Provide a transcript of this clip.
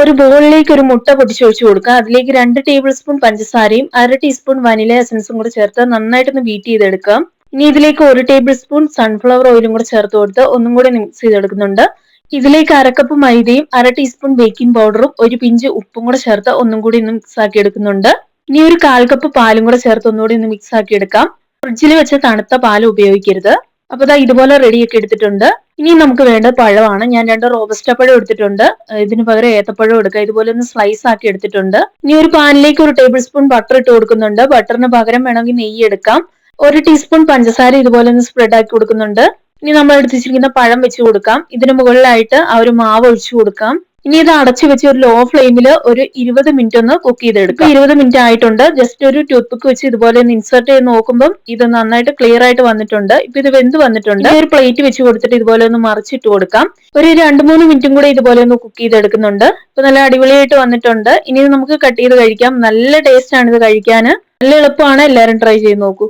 ഒരു ബോളിലേക്ക് ഒരു മുട്ട പൊട്ടിച്ചൊഴിച്ചു കൊടുക്കുക. അതിലേക്ക് രണ്ട് ടേബിൾ സ്പൂൺ പഞ്ചസാരയും അര ടീസ്പൂൺ വനില എസൻസും കൂടെ ചേർത്ത് നന്നായിട്ടൊന്ന് ബീറ്റ് ചെയ്തെടുക്കാം ഇനി ഇതിലേക്ക് ഒരു ടേബിൾ സ്പൂൺ സൺഫ്ലവർ ഓയിലും കൂടെ ചേർത്ത് കൊടുത്ത് ഒന്നും കൂടെ മിക്സ് ചെയ്തെടുക്കുന്നുണ്ട്. ഇതിലേക്ക് അരക്കപ്പ് മൈദയും അര ടീസ്പൂൺ ബേക്കിംഗ് പൗഡറും ഒരു പിഞ്ച് ഉപ്പും കൂടെ ചേർത്ത് ഒന്നും കൂടി ഒന്ന് മിക്സ് ആക്കി എടുക്കുന്നുണ്ട്. ഇനി ഒരു കാൽ കപ്പ് പാലും കൂടെ ചേർത്ത് ഒന്നുകൂടി ഒന്ന് മിക്സ് ആക്കി എടുക്കാം. ഫ്രിഡ്ജിൽ വെച്ച തണുത്ത പാൽ ഉപയോഗിക്കരുത്. അപ്പൊ ഇതാ ഇതുപോലെ റെഡിയാക്കി എടുത്തിട്ടുണ്ട്. ഇനി നമുക്ക് വേണ്ട പഴമാണ്. ഞാൻ രണ്ട് റോബസ്റ്റ പഴം എടുത്തിട്ടുണ്ട്. ഇതിന് പകരം ഏത്തപ്പഴം എടുക്കുക ഇതുപോലെ ഒന്ന് സ്ലൈസ് ആക്കി എടുത്തിട്ടുണ്ട്. ഇനി ഒരു പാനിലേക്ക് ഒരു ടേബിൾ സ്പൂൺ ബട്ടർ ഇട്ട് കൊടുക്കുന്നുണ്ട്. ബട്ടറിന് പകരം വേണമെങ്കിൽ നെയ്യ് എടുക്കാം. ഒരു ടീസ്പൂൺ പഞ്ചസാര ഇതുപോലെ ഒന്ന് സ്പ്രെഡ് ആക്കി കൊടുക്കുന്നുണ്ട്. ഇനി നമ്മൾ എടുത്തിരിക്കുന്ന പഴം വെച്ച് കൊടുക്കാം. ഇതിന് മുകളിലായിട്ട് ആ ഒരു മാവ് ഒഴിച്ചു കൊടുക്കാം. ഇനി ഇത് അടച്ചു വെച്ച് ഒരു ലോ ഫ്ലെയിമിൽ ഒരു ഇരുപത് മിനിറ്റ് ഒന്ന് കുക്ക് ചെയ്തെടുക്കുക ഇരുപത് മിനിറ്റ് ആയിട്ടുണ്ട്. ജസ്റ്റ് ഒരു ടൂത്ത് പിക്ക് വെച്ച് ഇതുപോലെ ഒന്ന് ഇൻസേർട്ട് ചെയ്ത് നോക്കുമ്പോൾ ഇത് നന്നായിട്ട് ക്ലിയർ ആയിട്ട് വന്നിട്ടുണ്ട്. ഇപ്പൊ ഇത് വെന്ത് വന്നിട്ടുണ്ട്. ഒരു പ്ലേറ്റ് വെച്ച് കൊടുത്തിട്ട് ഇതുപോലെ ഒന്ന് മറിച്ചിട്ട് കൊടുക്കാം. ഒരു രണ്ട് മൂന്ന് മിനിറ്റും കൂടെ ഇതുപോലെ ഒന്ന് കുക്ക് ചെയ്തെടുക്കുന്നുണ്ട്. ഇപ്പൊ നല്ല അടിപൊളിയായിട്ട് വന്നിട്ടുണ്ട്. ഇനി നമുക്ക് കട്ട് ചെയ്ത് കഴിക്കാം. നല്ല ടേസ്റ്റ് ആണ് ഇത് കഴിക്കാൻ നല്ല എളുപ്പമാണ്. എല്ലാവരും ട്രൈ ചെയ്ത് നോക്കൂ.